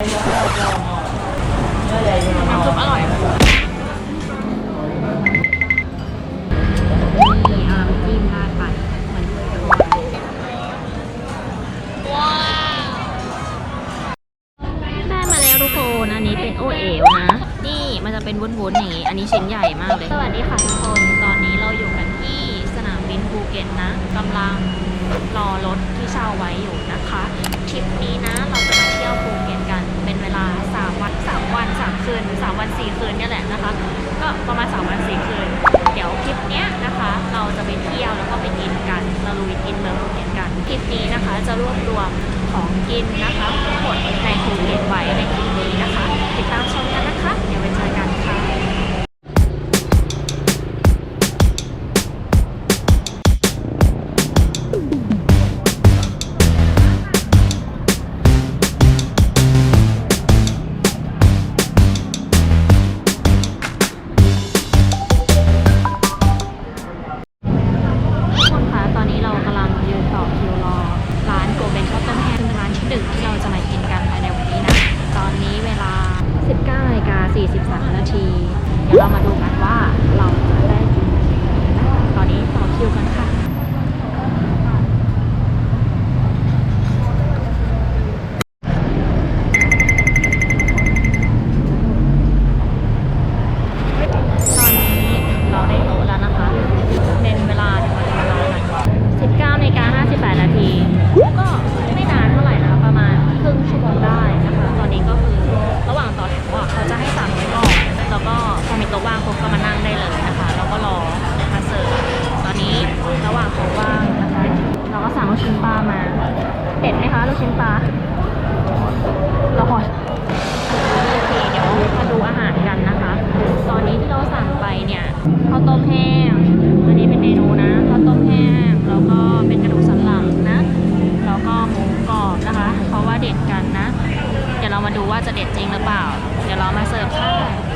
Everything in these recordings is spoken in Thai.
น้ำซุปอร่อยมีอาร์มจิ้มราดไปเหมือนเคยจะบอกได้มาแล้วทุกคน อันนี้เป็นโอเอ๋วนะ นี่มันจะเป็นวุ้นๆอย่างงี้ อันนี้ชิ้นใหญ่มากเลย สวัสดีค่ะทุกคน ตอนนี้เราอยู่กันที่สนามบินภูเก็ตนะกำลังรอรถที่เช่าไว้อยู่นะคะ ทริปนี้นะเราจะมาเที่ยวภูเก็ต ลามวัน3วัน3คืน3วันสี่คืนเนี่ยแหละนะคะ ก็ประมาณสามวันสี่คืน เดี๋ยวคลิปเนี้ยนะคะ เราจะไปเที่ยวแล้วก็ไปกินกันเราลุยกินเมืองเก็ตกันคลิปนี้นะคะจะรวบรวมของกินนะคะ จะมากินกันภายในวันนี้นะ ตอนนี้เวลา 19นาฬิกา43 นาที เดี๋ยวเรามาดูกัน โต๊ะว่างปุ๊บก็มานั่งได้เลยนะคะ แล้วก็รอมาเสิร์ฟตอนนี้ระหว่างโต๊ะว่างนะคะเราก็สั่งลูกชิ้นปลามาเผ็ดไหมคะลูกชิ้นปลาร้อนโอเคเดี๋ยวมาดูอาหารกันนะคะ ตอนนี้ที่เราสั่งไปเนี่ยข้าวต้มแห้งอันนี้เป็นเมนูนะข้าวต้มแห้งแล้วก็เป็นกระดูกสันหลังนะแล้วก็หมูกรอบนะคะเขาะว่าเด็ดกันนะ เดี๋ยวเรามาดูว่าจะเด็ดจริงหรือเปล่า เดี๋ยวเรามาเสิร์ฟค่ะ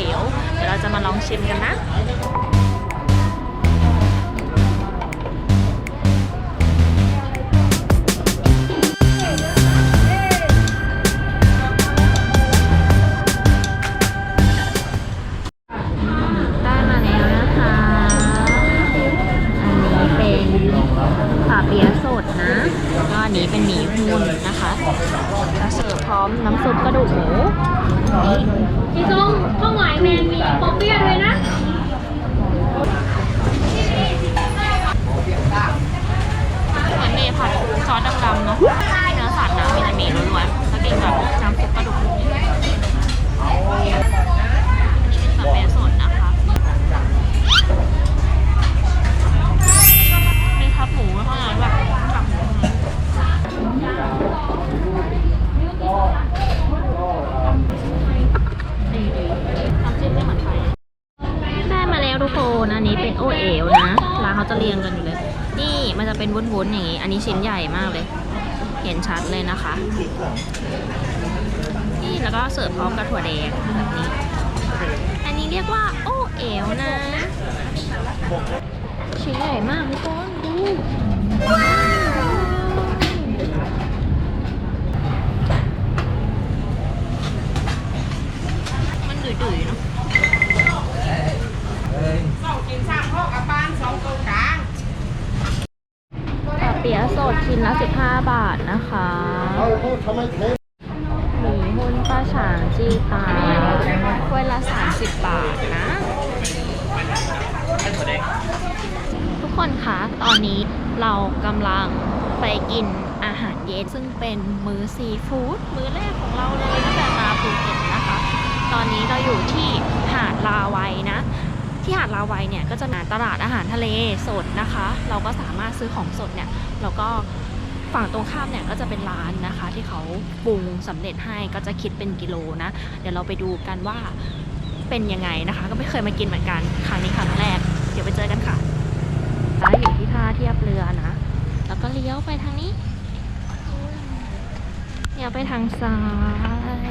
เอ๋วเดี๋ยวเราจะมาลองชิมกันนะ ซอสดำๆเนาะ ชิ้นใหญ่มากเลย เห็นชัดเลยนะคะ นี่แล้วก็เสิร์ฟพร้อมกับถั่วแดงแบบนี้ อันนี้เรียกว่าโอเอ๋วนะ ชิ้นใหญ่มากทุกคนดูมันดุยๆเนาะปลา เปี๊ยะสดชิ้นละ15 บาทนะคะหมีหุ้นป้าฉางจีตาถ้วยละ 30 บาทนะ ทุกคนคะตอนนี้เรากำลังไปกินอาหารเย็นซึ่งเป็นมื้อซีฟู้ดมื้อแรกของเราเลยตั้งแต่มาภูเก็ตนะคะ ตอนนี้เราอยู่ที่หาดลาไวัยนะ ที่หาดลาวัยเนี่ยก็จะมีตลาดอาหารทะเลสดนะคะ เราก็สามารถซื้อของสดเนี่ยแล้วก็ฝั่งตรงข้ามเนี่ยก็จะเป็นร้านนะคะ ที่เขาปรุงสำเร็จให้ก็จะคิดเป็นกิโลนะ เดี๋ยวเราไปดูกันว่าเป็นยังไงนะคะ ก็ไม่เคยมากินเหมือนกันครั้งนี้ครั้งแรก เดี๋ยวไปเจอกันค่ะร้านอยู่ที่ท่าเทียบเรือนะ แล้วก็เลี้ยวไปทางนี้เลี้ยวไปทางซ้า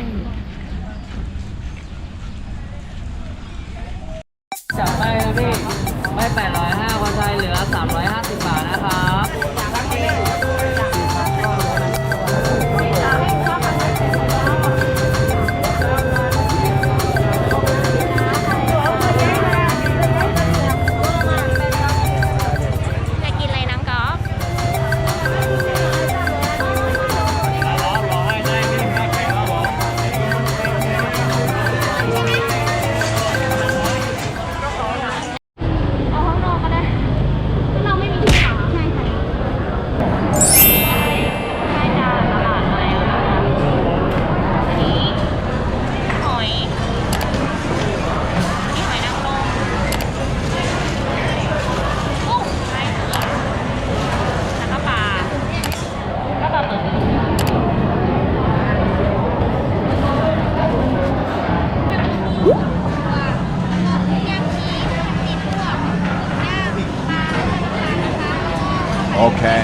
ย ไม่805คนไทยเหลือ 350 บาท Okay.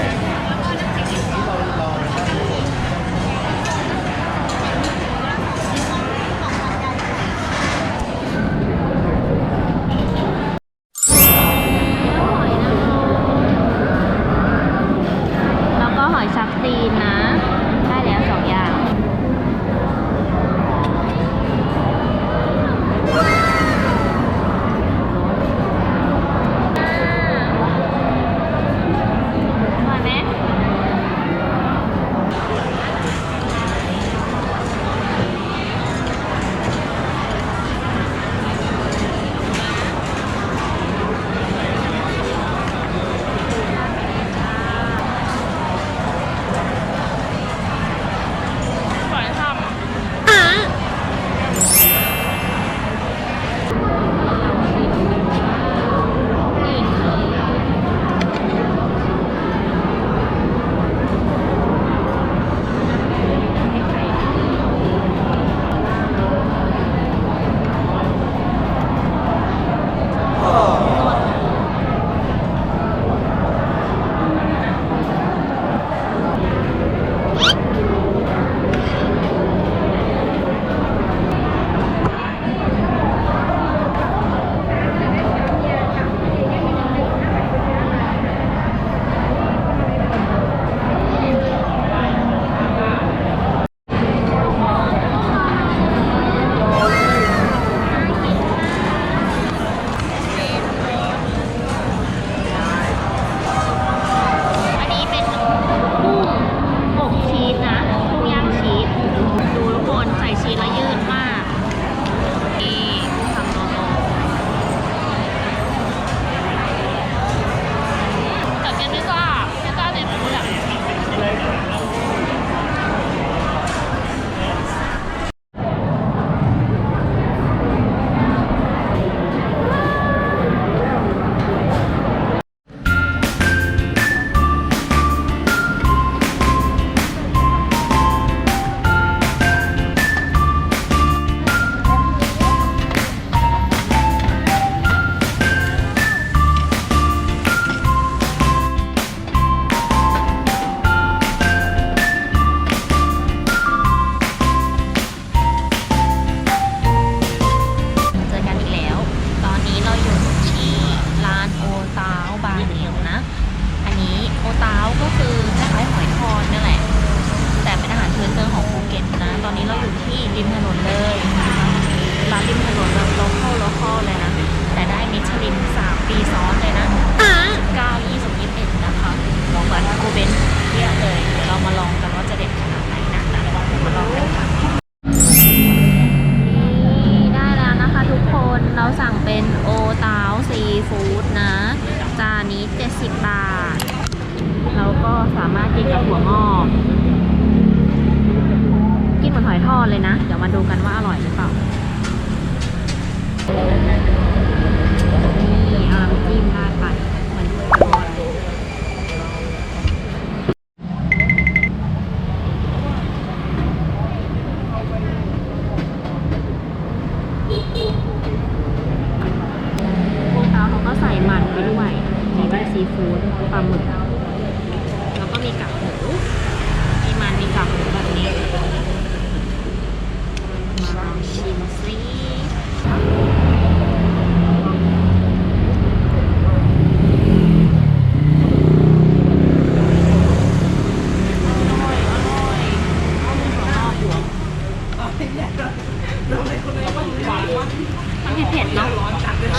ร้อนจัดเลย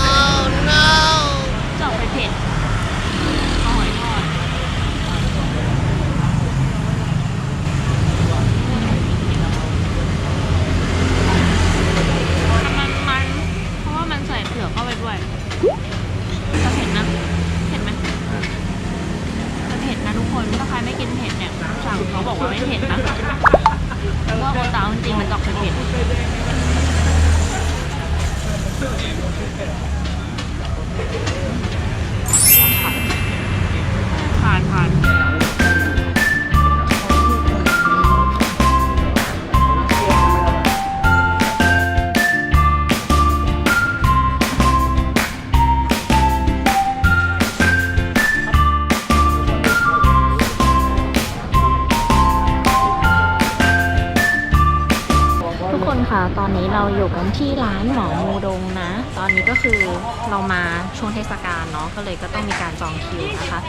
ช่วงเทศกาลเนาะก็เลยก็ต้องมีการจองคิวนะคะ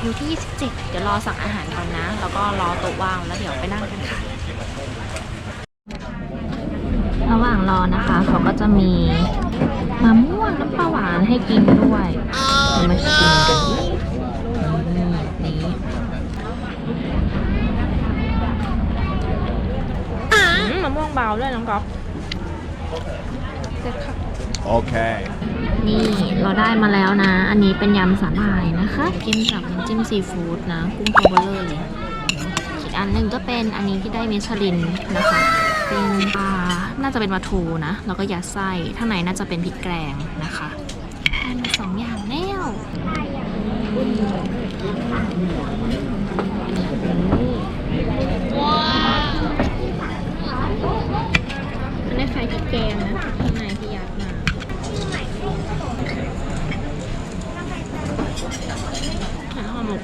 คิวที่ 27 เดี๋ยวรอสั่งอาหารก่อนนะ แล้วก็รอโต๊ะว่างแล้วเดี๋ยวไปนั่งกันค่ะ ระหว่างรอนะคะเขาก็จะมีมะม่วงน้ำปลาหวานให้กินด้วยเรามาชิมกันดินี่นี่อืมมะม่วงเบาด้วยน้องก๊อฟเด็ดค่ะ Okay. นี่เราได้มาแล้วนะ อันนี้เป็นยำสาหร่ายนะคะ กินกับน้ำจิ้มซีฟู้ดนะ กุ้งตัวเบลเลอร์เลยอีกอันหนึ่งก็เป็นอันนี้ที่ได้มิชลินนะคะ เป็นปลาน่าจะเป็นปลาทูนะ แล้วก็ยัดไส้ข้างในน่าจะเป็นพริกแกงนะคะได้มาสองอย่างแล้วว้าวอันนี้ใครพริกแกงนะข้างในที่ยัดมา ขายห่อหมก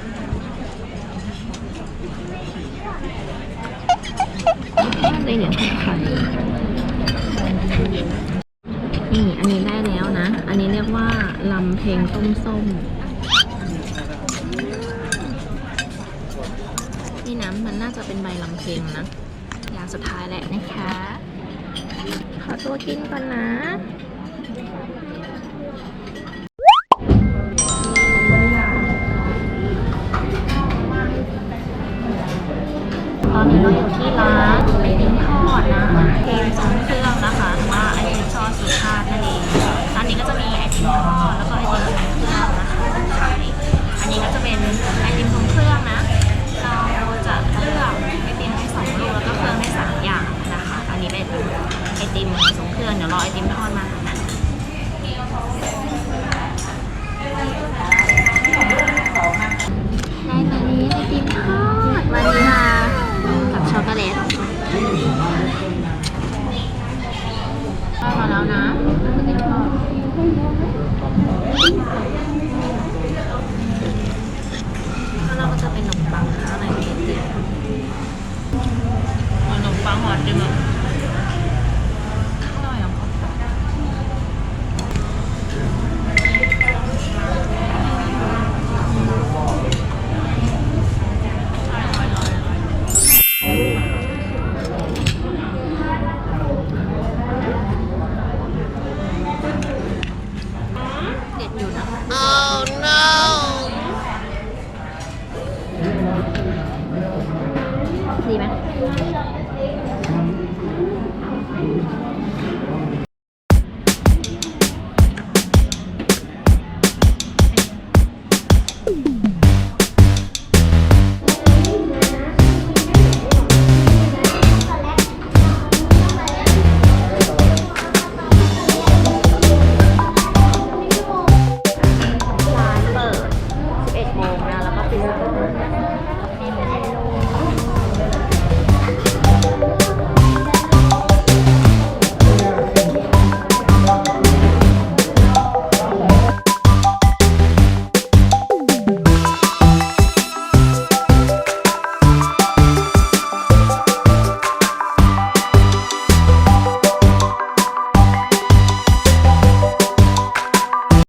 ได้เหรียญไข่นี่อันนี้ได้แล้วนะ อันนี้เรียกว่าลำเพลงต้มส้ม นี่นะมันน่า จะเป็นใบลำเพ็งนะ อย่างสุดท้ายแหละนะคะ ขอตัวกินก่อนนะตอนนี้เราอยู่ที่ร้าน ติมทรงเครื่องเดี๋ยวรอไอติมทอดมานะได้มานี้ไอติมทอดวานิลากับช็อกโกแลตได้มาแล้วนะไอติมทอดข้างนอกก็จะเป็นขนมปังข้างในเป็นไอติมขนมปังหวานดิมั้ง